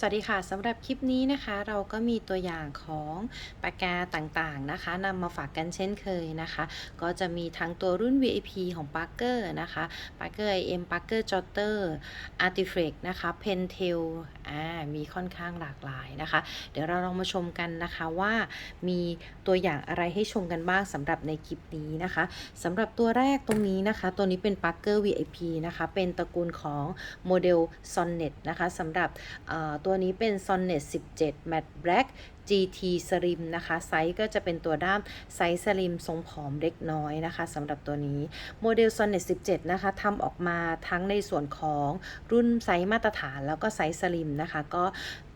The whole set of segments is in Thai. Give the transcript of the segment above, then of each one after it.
สวัสดีค่ะสำหรับคลิปนี้นะคะ เราก็มีตัวอย่างของปากกาต่างๆนะคะนำมาฝากกันเช่นเคยนะคะ ก็จะมีทั้งตัวรุ่น VIP ของ Parker นะคะ Parker IM Parker Jotter Artiflex นะคะ Pentel อ่ามีค่อนข้างหลากหลายนะคะ เดี๋ยวเราลองมาชมกันนะคะว่ามีตัวอย่างอะไรให้ชมกันบ้างสำหรับในคลิปนี้นะคะสำหรับตัวแรกตรงนี้นะคะ ตัวนี้เป็น Parker VIP นะคะ เป็นตระกูลของโมเดล Sonnet นะคะสำหรับเอ่อตัวนี้เป็น Sonnet 17 Matte Black GT Slim นะคะ ไซส์ก็จะเป็นตัวด้ามไซส์สลิมทรงผอมเล็กน้อยนะคะสำหรับตัวนี้โมเดล Sonnet 17 นะคะทำออกมาทั้งในส่วนของรุ่นไซส์มาตรฐานแล้วก็ไซส์สลิมนะคะ ก็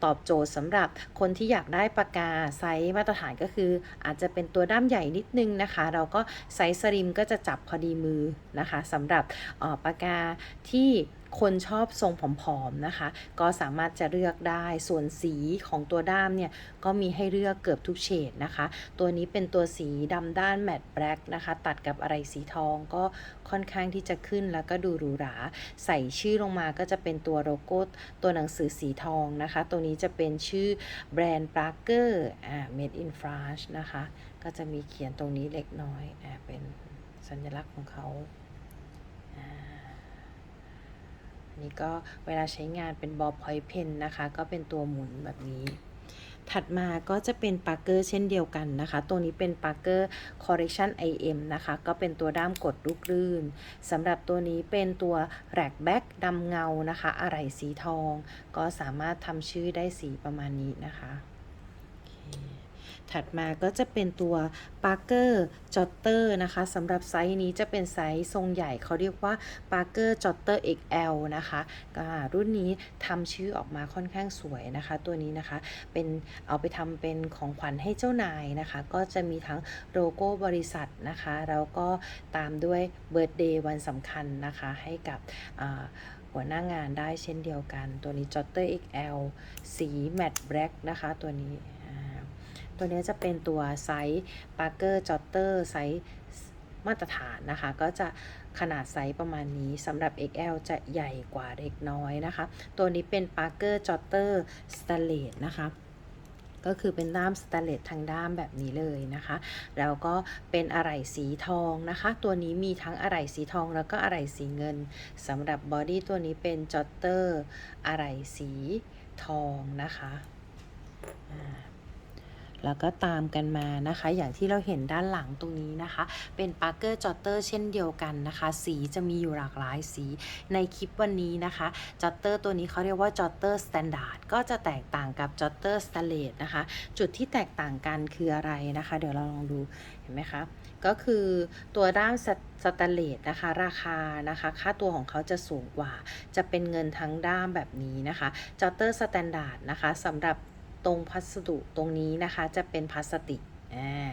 ตอบโจทย์สำหรับคนที่อยากได้ปากกาไซส์มาตรฐานก็คือ อาจจะเป็นตัวด้ามใหญ่นิดนึงนะคะ เราก็ไซส์สลิมก็จะจับพอดีมือนะคะสำหรับออปากกาที่ คนชอบทรงผอมๆนะคะ ก็สามารถจะเลือกได้ส่วนสีของตัวด้ามเนี่ย ก็มีให้เลือกเกือบทุกเฉดนะคะ ตัวนี้เป็นตัวสีดำด้านแมตต์แบล็กนะคะ ตัดกับอะไรสีทองก็ค่อนข้างที่จะขึ้นแล้วก็ดูหรูหรา ใส่ชื่อลงมาก็จะเป็นตัวโลโก้ตัวหนังสือสีทองนะคะ ตัวนี้จะเป็นชื่อแบรนด์ Parker อ่า made in France นะคะ ก็จะมีเขียนตรงนี้เล็กน้อยอ่าเป็นสัญลักษณ์ของเขา อันนี้ก็เวลาใช้งานเป็นบอลพอยเพนนะคะ ก็เป็นตัวหมุนแบบนี้ ถัดมาก็จะเป็นปาร์เกอร์เช่นเดียวกันนะคะ ตัวนี้เป็นปาร์เกอร์ Correction IM นะคะ ก็เป็นตัวด้ามกดลูกลื่นสำหรับตัวนี้เป็นตัวแร็กแบ็กดำเงานะคะ อะไรสีทอง ก็สามารถทำชื่อได้สีประมาณนี้นะคะ ถัดมาก็จะเป็นตัว Parker Jotter นะคะสำหรับไซส์นี้จะเป็นไซส์ทรงใหญ่เขาเรียกว่า Parker Jotter XL นะคะรุ่นนี้ทำชื่อออกมาค่อนข้างสวยนะคะ ตัวนี้นะคะเป็นเอาไปทำเป็นของขวัญให้เจ้านายนะคะ ก็จะมีทั้งโลโก้บริษัทนะคะแล้วก็ตามด้วยเบิร์ d เดย์วันสำคัญนะคะให้กับหัวหน้างานได้เช่นเดียวกัน ตัวนี้ Jotter XL สี Matte Black นะคะตัวนี้ ตัวนี้จะเป็นตัวไซส์ Parker Jotter ไซส์มาตรฐานนะคะ ก็จะขนาดไซส์ประมาณนี้สำหรับ XL จะใหญ่กว่าเล็กน้อยนะคะ ตัวนี้เป็น Parker Jotter Stainless นะคะ ก็คือเป็นด้ามสแตนเลสทางด้ามแบบนี้เลยนะคะ แล้วก็เป็นอะไหล่สีทองนะคะ ตัวนี้มีทั้งอะไหล่สีทองแล้วก็อะไหล่สีเงินสำหรับบอดี้ตัวนี้เป็นจอตเตอร์อะไหล่สีทองนะคะ แล้วก็ตามกันมานะคะ อย่างที่เราเห็นด้านหลังตรงนี้นะคะ เป็น Parker Jotter เตอร์เช่นเดียวกันนะคะ สีจะมีอยู่หลากหลายสีในคลิปวันนี้นะคะจอตเตอร์ตัวนี้เขาเรียกว่าจอตเตอร์สแตนดาร์ดก็จะแตกต่างกับจอตเตอร์สแตเลสนะคะ จุดที่แตกต่างกันคืออะไรนะคะ เดี๋ยวเราลองดูเห็นไหมคะก็คือตัวด้ามสแตนเลสนะคะ ราคานะคะ ค่าตัวของเขาจะสูงกว่า จะเป็นเงินทั้งด้ามแบบนี้นะคะจอตเตอร์สแตนดาร์ดนะคะสำหรับ ตรงพัสดุตรงนี้นะคะจะเป็นพลาสติกอ่า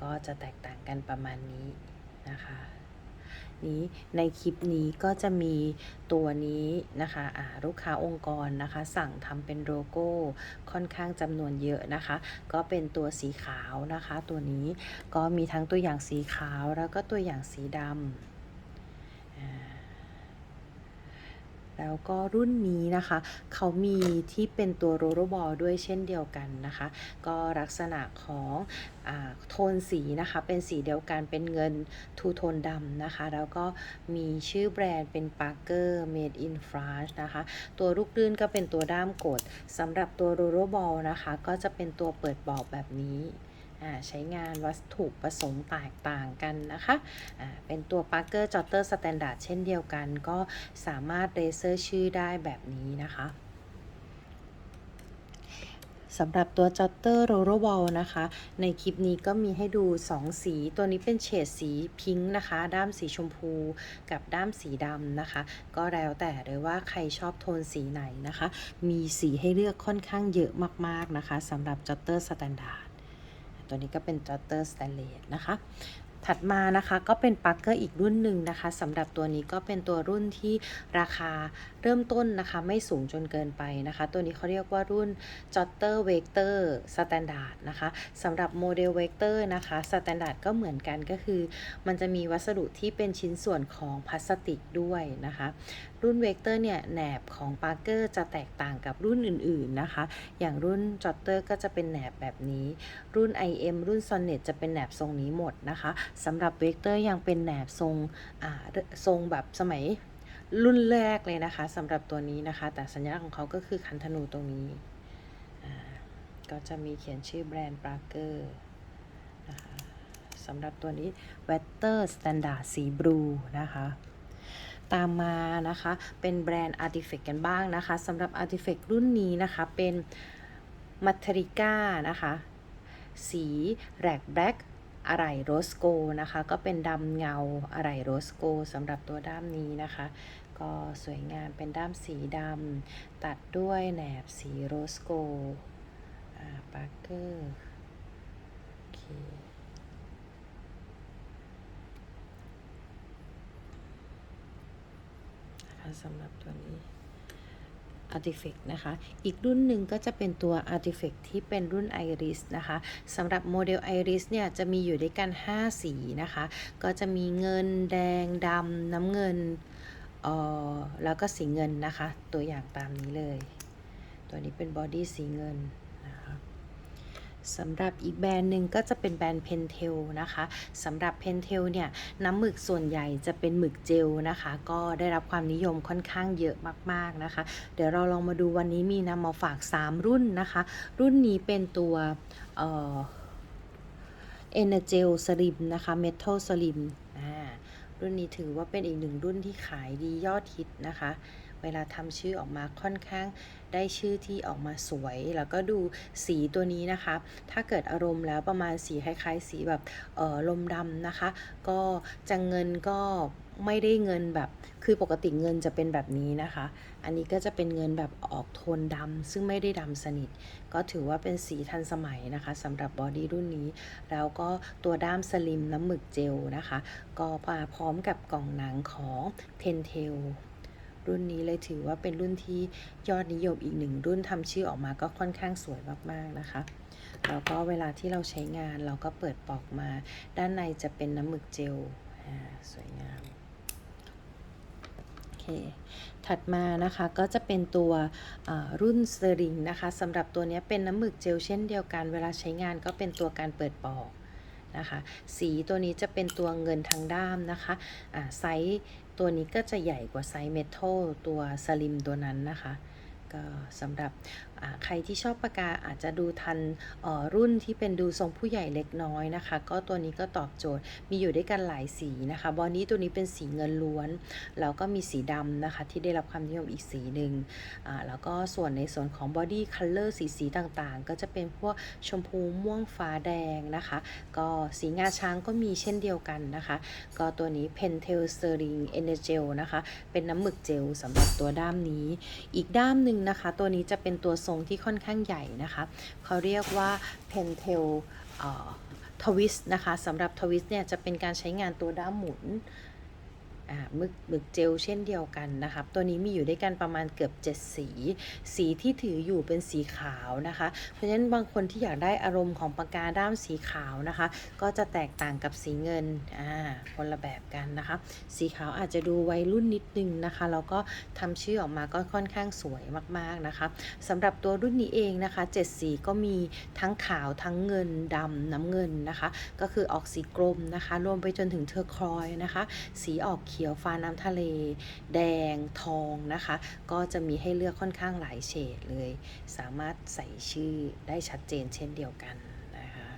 ก็จะแตกต่างกันประมาณนี้นะคะนี้ในคลิปนี้ก็จะมีตัวนี้นะคะอ่าลูกค้าองค์กรนะคะ สั่งทำเป็นโลโก้ค่อนข้างจำนวนเยอะนะคะ ก็เป็นตัวสีขาวนะคะ ตัวนี้ก็มีทั้งตัวอย่างสีขาวแล้วก็ตัวอย่างสีดำอ่า แล้วก็รุ่นนี้นะคะ เขามีที่เป็นตัวโรโรบอลด้วยเช่นเดียวกันนะคะ ก็ลักษณะของอโทนสีนะคะ เป็นสีเดียวกันเป็นเงินทูโทนดำนะคะ แล้วก็มีชื่อแบรนด์เป็น Parker Made in France นะคะ ตัวลูกลื่นก็เป็นตัวด้ามกดสำหรับตัวโรโรบอลนะคะ ก็จะเป็นตัวเปิดบอกแบบนี้ ใช้งานวัตถุประสงค์แตกต่างกันนะคะเป็นตัว Parker Jotter Standard เช่นเดียวกัน ก็สามารถเรเซอร์ชื่อได้แบบนี้นะคะสำหรับตัว Jotter r o l l e r Ball นะคะ ในคลิปนี้ก็มีให้ดู 2 สี ตัวนี้เป็นเฉดสีพิงค์นะคะ ด้ามสีชมพูกับด้ามสีดำนะคะ ก็แล้วแต่เลยว่าใครชอบโทนสีไหนนะคะ มีสีให้เลือกค่อนข้างเยอะมากๆนะคะสำหรับ Jotter Standard ตั ตัวนี้ก็เป็น Jotter Stainless นะคะ ถัดมานะคะก็เป็นปักเกอร์อีกรุ่นหนึ่งนะคะสำหรับตัวนี้ก็เป็นตัวรุ่นที่ราคาเริ่มต้นนะคะไม่สูงจนเกินไปนะคะ ตัวนี้เขาเรียกว่ารุ่น Jotter Vector Standard นะคะสำหรับโมเดล Vector นะคะ Standard ก็เหมือนกันก็คือ มันจะมีวัสดุที่เป็นชิ้นส่วนของพลาสติกด้วยนะคะ รุ่นเวกเตอร์เนี่ยแหนบของปาร์เกอร์จะแตกต่างกับรุ่นอื่นๆนะคะ อย่างรุ่นจอตเตอร์ก็จะเป็นแหนบแบบนี้ รุ่น IM รุ่น Sonnet จะเป็นแหนบทรงนี้หมดนะคะสำหรับเวกเตอร์ยังเป็นแหนบทรงอ่าทรงแบบสมัยรุ่นแรกเลยนะคะสำหรับตัวนี้นะคะ แต่สัญลักษณ์ของเขาก็คือคันธนูตรงนี้ ก็จะมีเขียนชื่อแบรนด์ปาร์เกอร์นะคะสำหรับตัวนี้ w e t t e r Standard สีบลูนะคะ ตามมานะคะ เป็นแบรนด์ Artifact กันบ้างนะคะสำหรับ Artifact รุ่นนี้นะคะ เป็น m a t ริก้านะคะ สีแรกแบล็กอะไหล่โรสโกนะคะ ก็เป็นดำเงาอะไหล่โรสโกสำหรับตัวด้ามนี้นะคะ ก็สวยงามเป็นด้ามสีดำตัดด้วยแหนบสีโรสโกปาร์เกอร์โอเค นะคะ สำหรับตัวนี้ Artifact นะคะ อีกรุ่นหนึ่งก็จะเป็นตัว Artifact ที่เป็นรุ่น Iris นะคะสำหรับโมเดล Iris เนี่ยจะมีอยู่ด้วยกัน 5 สีนะคะ ก็จะมีเงินแดงดำน้ำเงินเอ่อแล้วก็สีเงินนะคะ ตัวอย่างตามนี้เลย ตัวนี้เป็นบอดี้สีเงิน สำหรับอีกแบรนด์หนึ่งก็จะเป็นแบรนด์ Pentel นะคะสำหรับ Pentel เนี่ยน้ำหมึกส่วนใหญ่จะเป็นหมึกเจลนะคะ ก็ได้รับความนิยมค่อนข้างเยอะมากๆนะคะ เดี๋ยวเราลองมาดูวันนี้มีนำมาฝาก 3 รุ่นนะคะ รุ่นนี้เป็นตัวเอ่อ Energel Slim นะคะ Metal Slim อ่ารุ่นนี้ถือว่าเป็นอีกหนึ่งรุ่นที่ขายดียอดฮิตนะคะ เวลาทำชื่อออกมาค่อนข้างได้ชื่อที่ออกมาสวย แล้วก็ดูสีตัวนี้นะคะ ถ้าเกิดอารมณ์แล้วประมาณสีคล้ายๆ สีแบบเออลมดำนะคะ ก็จะเงินก็ไม่ได้เงินแบบคือปกติเงินจะเป็นแบบนี้นะคะ อันนี้ก็จะเป็นเงินแบบออกโทนดำซึ่งไม่ได้ดำสนิท ก็ถือว่าเป็นสีทันสมัยนะคะสำหรับบอดี้รุ่นนี้ แล้วก็ตัวด้ามสลิมน้ำหมึกเจลนะคะ ก็มาพร้อมกับกล่องหนังของเทนเทล รุ่นนี้เลยถือว่าเป็นรุ่นที่ยอดนิยมอีกหนึ่งรุ่นทำชื่อออกมาก็ค่อนข้างสวยมากๆนะคะแล้วก็เวลาที่เราใช้งานเราก็เปิดปอกมา ด้านในจะเป็นน้ำหมึกเจลสวยงามโอเคถัดมานะคะก็จะเป็นตัวรุ่นสเตอริงนะคะสำหรับตัวนี้เป็นน้ำหมึกเจลเช่นเดียวกัน เวลาใช้งานก็เป็นตัวการเปิดปอกนะคะ สีตัวนี้จะเป็นตัวเงินทางด้ามนะคะอ่าไซส์ ตัวนี้ก็จะใหญ่กว่าไซส์เมทัลตัวสลิมตัวนั้นนะคะ ก็สำหรับใครที่ชอบปากกาอาจจะดูทันออรุ่นที่เป็นดูทรงผู้ใหญ่เล็กน้อยนะคะ ก็ตัวนี้ก็ตอบโจทย์มีอยู่ด้วยกันหลายสีนะคะบอนี้ตัวนี้เป็นสีเงินล้วนแล้วก็มีสีดำนะคะ ที่ได้รับความนิยมอีกสีหนึ่งแล้วก็ส่วนในส่วนของ body color สีสีต่างๆ ก็จะเป็นพวกชมพูม่วงฟ้าแดงนะคะ ก็สีงาช้างก็มีเช่นเดียวกันนะคะ ก็ตัวนี้ Pentel Sterling Energel นะคะ เป็นน้ำหมึกเจลสำหรับตัวด้ามนี้ อีกด้ามหนึ่งนะคะ ตัวนี้จะเป็นตัวทรงที่ค่อนข้างใหญ่นะคะเขาเรียกว่า Pentel ทวิสนะคะสำหรับทวิสเนี่ยจะเป็นการใช้งานตัวด้ามหมุน หมึกหมึกเจลเช่นเดียวกันนะคะตัวนี้มีอยู่ด้วยกันประมาณเกือบ 7 สี สีที่ถืออยู่เป็นสีขาวนะคะ เพราะฉะนั้นบางคนที่อยากได้อารมณ์ของปากกาด้ามสีขาวนะคะ ก็จะแตกต่างกับสีเงินอ่าคนละแบบกันนะคะ สีขาวอาจจะดูวัยรุ่นนิดนึงนะคะแล้วก็ทำชื่อออกมาก็ค่อนข้างสวยมากๆนะคะสำหรับตัวรุ่นนี้เองนะคะ 7 สีก็มีทั้งขาวทั้งเงินดำน้ำเงินนะคะ ก็คือออกสีกรมนะคะ รวมไปจนถึงเทอร์ครอยน์นะคะ สีออกเขียวฟ้าน้ำทะเล แดงทองนะคะ ก็จะมีให้เลือกค่อนข้างหลายเฉดเลย สามารถใส่ชื่อได้ชัดเจนเช่นเดียวกันนะคะ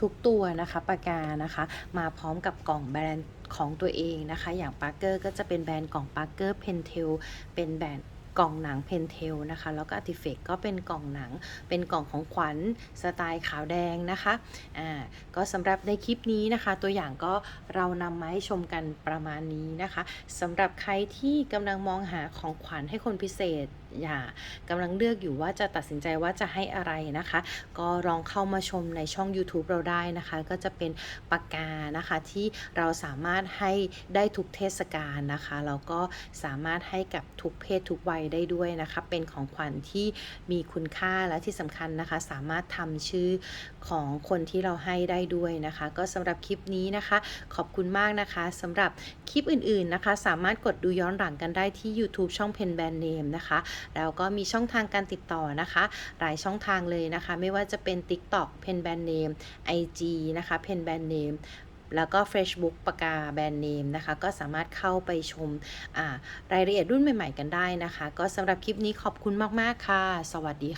ทุกตัวนะคะปากกานะคะมาพร้อมกับกล่องแบรนด์ของตัวเองนะคะ อย่างปาร์เกอร์ก็จะเป็นแบรนด์กล่องปาร์เกอร์เพนเทลเป็นแบรนด์ กล่องหนังเพนเทลนะคะ แล้วก็อติเฟกต์ก็เป็นกล่องหนัง เป็นกล่องของขวัญสไตล์ขาวแดงนะคะอ่าก็สำหรับในคลิปนี้นะคะ ตัวอย่างก็เรานำมาให้ชมกันประมาณนี้นะคะสำหรับใครที่กำลังมองหาของขวัญให้คนพิเศษอย่ากำลังเลือกอยู่ว่าจะตัดสินใจว่าจะให้อะไรนะคะ ก็ลองเข้ามาชมในช่อง YouTube เราได้นะคะ ก็จะเป็นปากกานะคะที่เราสามารถให้ได้ทุกเทศกาลนะคะแล้วก็สามารถให้กับทุกเพศทุกวัยได้ด้วยนะคะ เป็นของขวัญที่มีคุณค่าและที่สำคัญนะคะ สามารถทำชื่อของคนที่เราให้ได้ด้วยนะคะ ก็สำหรับคลิปนี้นะคะ ขอบคุณมากนะคะสำหรับคลิปอื่นๆนะคะ สามารถกดดูย้อนหลังกันได้ที่ YouTube ช่อง Pen Brand Name นะคะ แล้วก็มีช่องทางการติดต่อนะคะ หลายช่องทางเลยนะคะ ไม่ว่าจะเป็น TikTok Pen Brand Name IG นะคะ Pen Brand Name แล้วก็ Facebook ปากกาแบรนด์เนมนะคะ ก็สามารถเข้าไปชมรายละเอียดรุ่นใหม่ ๆ กันได้นะคะ ก็สำหรับคลิปนี้ขอบคุณมาก ๆ ค่ะ สวัสดีค่ะ